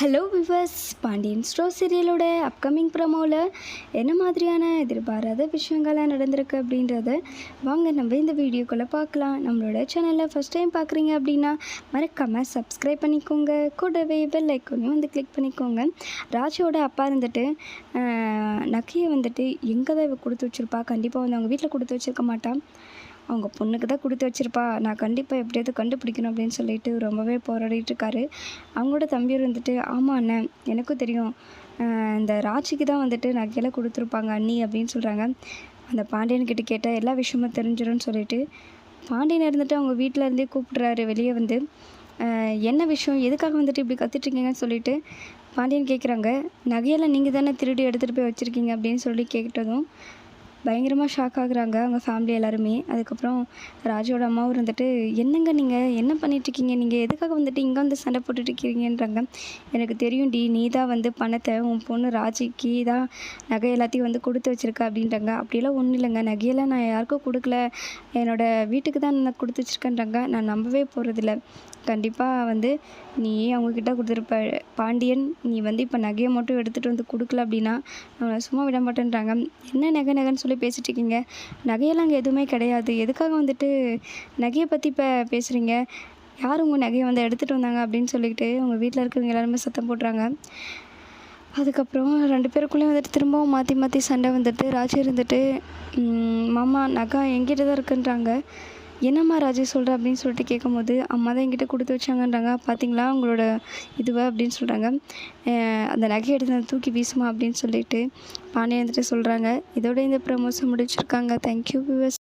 Hello viewers Pandian stores சீரியலோட upcoming ப்ரமோவில் என்ன மாதிரியான எதிர்பாராத விஷயங்கள்லாம் நடந்திருக்கு அப்படின்றத வாங்க நம்ம இந்த வீடியோக்குள்ளே பார்க்கலாம். நம்மளோட சேனலில் ஃபஸ்ட் டைம் பார்க்குறீங்க அப்படின்னா மறக்காமல் சப்ஸ்கிரைப் பண்ணிக்கோங்க. கூடவே பெல் ஐக்கோனையும் வந்து கிளிக் பண்ணிக்கோங்க. ராஜோட அப்பா இருந்துட்டு நகையை வந்துட்டு எங்கே தான் இவ கொடுத்து வச்சுருப்பா? கண்டிப்பாக வந்து அவங்க வீட்டில் கொடுத்து வச்சுருக்க மாட்டான் அவங்க பொண்ணுக்கு தான் கொடுத்து வச்சிருப்பா. நான் கண்டிப்பாக எப்படியாவது கண்டுபிடிக்கணும் அப்படின்னு சொல்லிட்டு ரொம்பவே போராடிட்டு இருக்காரு. அவங்களோட தம்பியர் வந்துட்டு ஆமாம் அண்ணன் எனக்கும் தெரியும். இந்த ராட்சிக்கு தான் வந்துட்டு நகையெல்லாம் கொடுத்துருப்பாங்க அண்ணி அப்படின்னு சொல்கிறாங்க அந்த பாண்டியன்கிட்ட கேட்டால் எல்லா விஷயமும் தெரிஞ்சிடும்னு சொல்லிட்டு. பாண்டியன் இருந்துட்டு அவங்க வீட்டில் இருந்தே கூப்பிட்றாரு வெளியே வந்து. என்ன விஷயம்? எதுக்காக வந்துட்டு இப்படி கற்றுட்ருக்கீங்கன்னு சொல்லிட்டு? பாண்டியன் கேட்குறாங்க நகையெல்லாம் நீங்கள் தானே திருடி எடுத்துகிட்டு போய் வச்சுருக்கீங்க? அப்படின்னு சொல்லி கேட்டதும் பயங்கரமாக ஷாக் ஆகுறாங்க அவங்க ஃபேமிலி எல்லாருமே. அதுக்கப்புறம் ராஜோட அம்மாவும் இருந்துட்டு என்னங்க நீங்கள் என்ன பண்ணிகிட்ருக்கீங்க நீங்கள் எதுக்காக வந்துட்டு இங்கே வந்து சண்டை போட்டுட்ருக்கீங்கன்றாங்க எனக்கு தெரியும் டி நீ தான் வந்து பணத்தை உன் பொண்ணு ராஜிக்கு தான் நகை எல்லாத்தையும் வந்து கொடுத்து வச்சிருக்க அப்படின்றாங்க. அப்படியெல்லாம் ஒன்றும் இல்லைங்க. நகையெல்லாம் நான் யாருக்கும் கொடுக்கல. என்னோடய வீட்டுக்கு தான் நான் கொடுத்து வச்சுருக்கேன்றாங்க. நான் நம்பவே போகிறதில்ல கண்டிப்பாக வந்து நீ அவங்கக்கிட்ட கொடுத்துருப்ப? பாண்டியன் நீ வந்து இப்போ நகையை மட்டும் எடுத்துகிட்டு வந்து கொடுக்கல அப்படின்னா அவனை சும்மா விட மாட்டேன்றாங்க. என்ன நகை நகைன்னு சொல்லி பேசிட்டு இருக்கீங்க நகையெல்லாம் அங்கே எதுவுமே கிடையாது. எதுக்காக வந்துட்டு நகையை பற்றி இப்போ பேசுகிறீங்க யார் உங்கள் நகையை வந்து எடுத்துகிட்டு வந்தாங்க அப்படின்னு சொல்லிக்கிட்டு உங்கள் வீட்டில் இருக்கிறவங்க எல்லாருமே சத்தம் போடுறாங்க. அதுக்கப்புறம் ரெண்டு பேருக்குள்ளேயும் வந்துட்டு திரும்பவும் மாற்றி மாற்றி சண்டை வந்துட்டு ராஜி இருந்துட்டு மாமா நகை எங்கிட்ட தான் இருக்குன்றாங்க. என்னம்மா ராஜி சொல்கிற அப்படின்னு சொல்லிட்டு கேட்கும்போது அம்மா தான் என்கிட்ட கொடுத்து வச்சாங்கன்றாங்க. பார்த்தீங்களா உங்களோட இதுவை? அப்படின்னு சொல்கிறாங்க அந்த நகையை எடுத்து நான் தூக்கி வீசுமா? அப்படின்னு சொல்லிட்டு பாண்டியன் வந்துட்டு சொல்கிறாங்க இதோட இந்த ப்ரமோஷன் முடிச்சிருக்காங்க. Thank you viewers